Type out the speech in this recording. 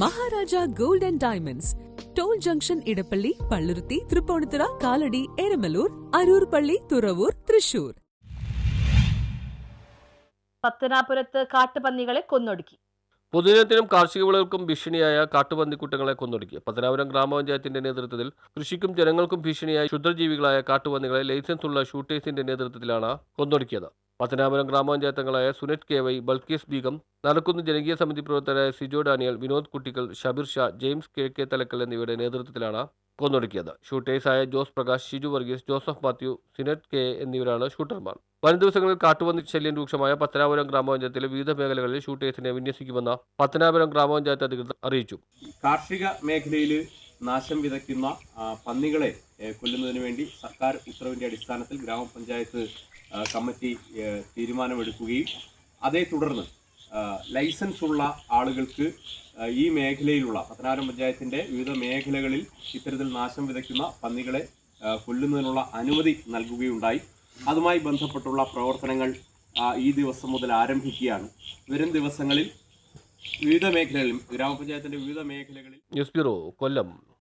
Maharaja gold and diamonds. Toll junction Edappally Palluruthy Tripunithura Kalady Eramalloor Aroor പള്ളി തുറവൂർ തൃശൂർ. പത്തനാപുരത്ത് കാട്ടുപന്നികളെ കൊന്നൊടുക്കി. പൊതുജനത്തിനും കാർഷിക വിളകൾക്കും ഭീഷണിയായ കാട്ടുപന്നിക്കുട്ടങ്ങളെ കൊന്നൊടുക്കി. പത്തനാപുരം ഗ്രാമപഞ്ചായത്തിന്റെ നേതൃത്വത്തിൽ കൃഷിക്കും ജനങ്ങൾക്കും ഭീഷണിയായ ക്ഷുദ്രജീവികളായ കാട്ടുപന്നികളെ ലൈസൻസ് ഉള്ള ഷൂട്ടേഴ്സിന്റെ നേതൃത്വത്തിലാണ് കൊന്നൊടുക്കിയത്. പത്തനാപുരം ഗ്രാമപഞ്ചായത്തങ്ങളായ സുനറ്റ് കെ വൈ ബൽക്കീസ് ബീഗം നടക്കുന്ന ജനകീയ സമിതി പ്രവർത്തകരായ സിജോ ഡാനിയൽ വിനോദ് കുട്ടികൾ Shabeer Shah James K K Thalakkal എന്നിവരുടെ നേതൃത്വത്തിലാണ് കൊന്നൊടുക്കിയത്. ഷൂട്ടേഴ്സായ ജോസ് പ്രകാശ് ഷിജു വർഗീസ് ജോസഫ് മാത്യു സിനറ്റ് കെ എന്നിവരാണ് ഷൂട്ടർമാർ. വരും ദിവസങ്ങളിൽ കാട്ടുപന്നി ശല്യം രൂക്ഷമായ പത്തനാപുരം ഗ്രാമപഞ്ചായത്തിലെ വിവിധ മേഖലകളിൽ ഷൂട്ടേഴ്സിനെ വിന്യസിക്കുമെന്ന് പത്തനാപുരം ഗ്രാമപഞ്ചായത്ത് അധികൃതർ അറിയിച്ചു. കാർഷിക മേഖലയിൽ നാശം വിതയ്ക്കുന്ന പന്നികളെ കൊല്ലുന്നതിന് വേണ്ടി സർക്കാർ ഉത്തരവിന്റെ അടിസ്ഥാനത്തിൽ ഗ്രാമപഞ്ചായത്ത് കമ്മിറ്റി തീരുമാനമെടുക്കുകയും അതേ തുടർന്ന് ലൈസൻസ് ഉള്ള ആളുകൾക്ക് ഈ മേഖലയിലുള്ള പത്തനാപുരം പഞ്ചായത്തിന്റെ വിവിധ മേഖലകളിൽ ഇത്തരത്തിൽ നാശം വിതയ്ക്കുന്ന പന്നികളെ കൊല്ലുന്നതിനുള്ള അനുമതി നൽകുകയുണ്ടായി. അതുമായി ബന്ധപ്പെട്ടുള്ള പ്രവർത്തനങ്ങൾ ഈ ദിവസം മുതൽ ആരംഭിക്കുകയാണ്. വരും ദിവസങ്ങളിൽ വിവിധ മേഖലകളിൽ ഗ്രാമപഞ്ചായത്തിന്റെ വിവിധ മേഖലകളിൽ ന്യൂസ് ബ്യൂറോ കൊല്ലം.